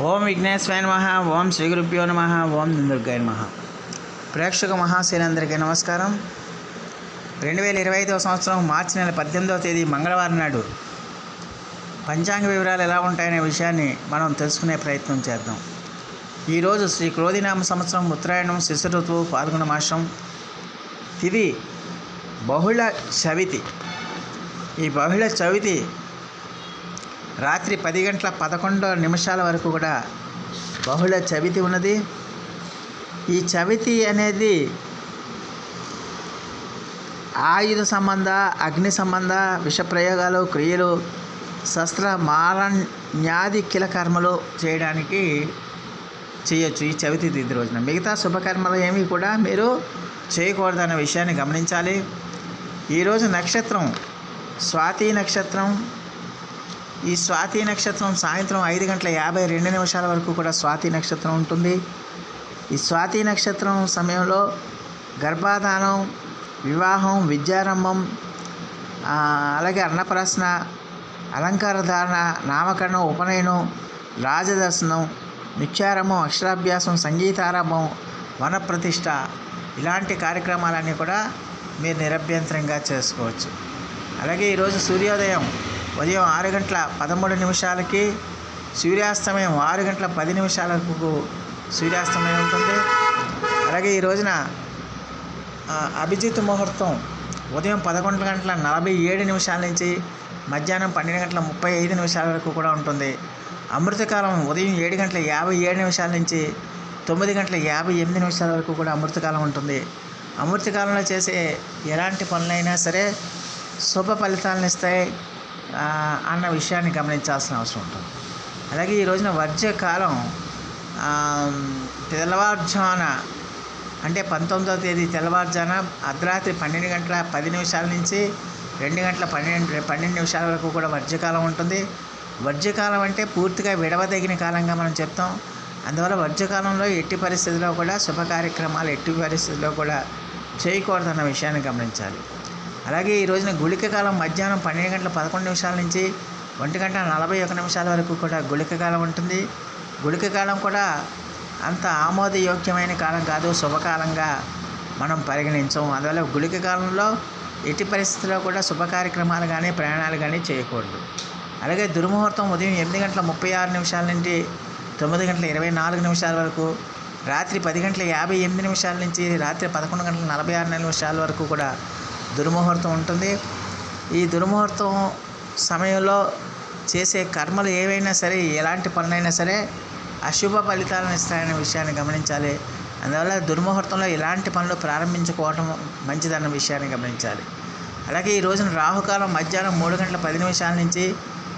ఓం విఘ్నేశ్వరాయ నమ ఓం శ్రీ గురుభ్యో నమ ఓం దుర్గాయ నమ. ప్రేక్షక మహాశైలందరికీ నమస్కారం. రెండు వేల ఇరవై ఐదవ సంవత్సరం మార్చి నెల పద్దెనిమిదవ తేదీ మంగళవారం నాడు పంచాంగ వివరాలు ఎలా ఉంటాయనే విషయాన్ని మనం తెలుసుకునే ప్రయత్నం చేద్దాం. ఈరోజు శ్రీ క్రోధినామ సంవత్సరం ఉత్తరాయణం శిశు ఋతువు పాల్గొన మాసం. తిది బహుళ చవితి. ఈ బహుళ చవితి రాత్రి పది గంటల పదకొండు నిమిషాల వరకు కూడా బహుళ చవితి ఉన్నది. ఈ చవితి అనేది ఆయుధ సంబంధ అగ్ని సంబంధ విషప్రయోగాలు క్రియలు శస్త్ర మారణ్యాది కిల కర్మలు చేయడానికి చేయొచ్చు ఈ చవితి తిథి రోజున. మిగతా శుభకర్మలు ఏమి కూడా మీరు చేయకూడదన్న విషయాన్ని గమనించాలి. ఈరోజు నక్షత్రం స్వాతి నక్షత్రం ఈ స్వాతి నక్షత్రం సాయంత్రం ఐదు గంటల యాభై రెండు నిమిషాల వరకు కూడా స్వాతి నక్షత్రం ఉంటుంది. ఈ స్వాతి నక్షత్రం సమయంలో గర్భాధానం వివాహం విద్యారంభం అలాగే అన్నప్రాసన అలంకార ధారణ నామకరణం ఉపనయనం రాజదర్శనం నిత్యారంభం అక్షరాభ్యాసం సంగీతారంభం వనప్రతిష్ట ఇలాంటి కార్యక్రమాలన్నీ కూడా మీరు నిరభ్యంతరంగా చేసుకోవచ్చు. అలాగే ఈరోజు సూర్యోదయం ఉదయం ఆరు గంటల పదమూడు నిమిషాలకి సూర్యాస్తమయం ఆరు గంటల పది నిమిషాలకు సూర్యాస్తమయం ఉంటుంది. అలాగే ఈ రోజున అభిజిత్ ముహూర్తం ఉదయం పదకొండు గంటల నలభై ఏడు నిమిషాల నుంచి మధ్యాహ్నం పన్నెండు గంటల ముప్పై ఐదు నిమిషాల వరకు కూడా ఉంటుంది. అమృతకాలం ఉదయం ఏడు గంటల యాభై ఏడు నిమిషాల నుంచి తొమ్మిది గంటల యాభై ఎనిమిది నిమిషాల వరకు కూడా అమృతకాలం ఉంటుంది. అమృతకాలంలో చేసే ఎలాంటి పనులైనా సరే శుభ ఫలితాలను ఇస్తాయి. అన్న విషయాన్ని గమనించాల్సిన అవసరం ఉంటుంది. అలాగే ఈ రోజున వర్జకాలం తెల్లవారుజాన అంటే పంతొమ్మిదవ తేదీ తెల్లవారుజాన అర్ధరాత్రి పన్నెండు గంటల పది నిమిషాల నుంచి రెండు గంటల పన్నెండు పన్నెండు నిమిషాల వరకు కూడా వర్జకాలం ఉంటుంది. వర్జ్యకాలం అంటే పూర్తిగా విడవదగిన కాలంగా మనం చెప్తాం. అందువల్ల వర్జకాలంలో ఎట్టి పరిస్థితుల్లో కూడా శుభ కార్యక్రమాలు ఎట్టి పరిస్థితుల్లో కూడా చేయకూడదన్న విషయాన్ని గమనించాలి. అలాగే ఈ రోజున గుళిక కాలం మధ్యాహ్నం పన్నెండు గంటల పదకొండు నిమిషాల నుంచి ఒంటి గంట నలభై ఒక నిమిషాల వరకు కూడా గుళిక కాలం ఉంటుంది. గుళిక కాలం కూడా అంత ఆమోదయోగ్యమైన కాలం కాదు శుభకాలంగా మనం పరిగణించం అందువల్ల గుళిక కాలంలో ఎట్టి పరిస్థితుల్లో కూడా శుభ కార్యక్రమాలు కానీ ప్రయాణాలు కానీ చేయకూడదు. అలాగే దుర్ముహూర్తం ఉదయం ఎనిమిది గంటల ముప్పై ఆరు నిమిషాల నుండి తొమ్మిది గంటల ఇరవై నాలుగు నిమిషాల వరకు రాత్రి పది గంటల యాభై ఎనిమిది నిమిషాల నుంచి రాత్రి పదకొండు గంటల నలభై ఆరు నిమిషాల వరకు కూడా దుర్ముహూర్తం ఉంటుంది. ఈ దుర్ముహూర్తం సమయంలో చేసే కర్మలు ఏవైనా సరే ఎలాంటి పనులైనా సరే అశుభ ఫలితాలను ఇస్తాయనే విషయాన్ని గమనించాలి. అందువల్ల దుర్ముహూర్తంలో ఎలాంటి పనులు ప్రారంభించుకోవటం మంచిదన్న విషయాన్ని గమనించాలి. అలాగే ఈ రోజున రాహుకాలం మధ్యాహ్నం మూడు గంటల పది నిమిషాల నుంచి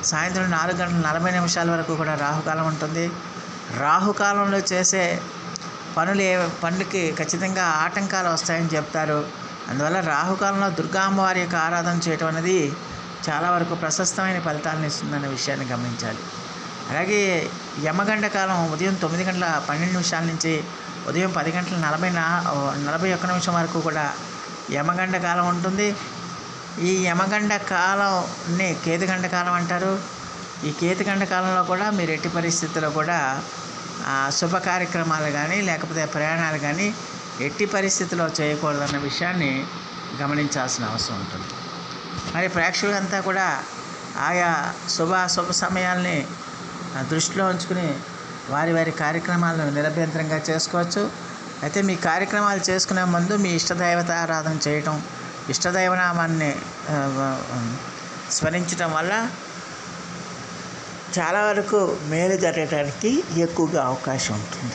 సాయంత్రం నాలుగు గంటల నలభై నిమిషాల వరకు కూడా రాహుకాలం ఉంటుంది. రాహుకాలంలో చేసే పనులు ఏ పనులకి ఖచ్చితంగా ఆటంకాలు వస్తాయని చెప్తారు. అందువల్ల రాహుకాలంలో దుర్గా అమ్మవారి యొక్క ఆరాధన చేయటం అనేది చాలా వరకు ప్రశస్తమైన ఫలితాలను ఇస్తుందన్న విషయాన్ని గమనించాలి. అలాగే యమగండ కాలం ఉదయం తొమ్మిది గంటల పన్నెండు నిమిషాల నుంచి ఉదయం పది గంటల నలభై నా నలభై ఒక్క నిమిషం వరకు కూడా యమగండ కాలం ఉంటుంది. ఈ యమగండ కాలంని కేతుగండ కాలం అంటారు. ఈ కేతుగండ కాలంలో కూడా మీరు ఎట్టి పరిస్థితుల్లో కూడా శుభ కార్యక్రమాలు కానీ లేకపోతే ప్రయాణాలు కానీ ఎట్టి పరిస్థితుల్లో చేయకూడదన్న విషయాన్ని గమనించాల్సిన అవసరం ఉంటుంది. మరి ప్రేక్షకులంతా కూడా ఆయా శుభ శుభ సమయాల్ని దృష్టిలో ఉంచుకుని వారి వారి కార్యక్రమాలను నిరభ్యంతరంగా చేసుకోవచ్చు. అయితే మీ కార్యక్రమాలు చేసుకునే ముందు మీ ఇష్టదైవత ఆరాధన చేయటం ఇష్టదైవనామాన్ని స్మరించడం వల్ల చాలా వరకు మేలు జరగడానికి ఎక్కువగా అవకాశం ఉంటుంది.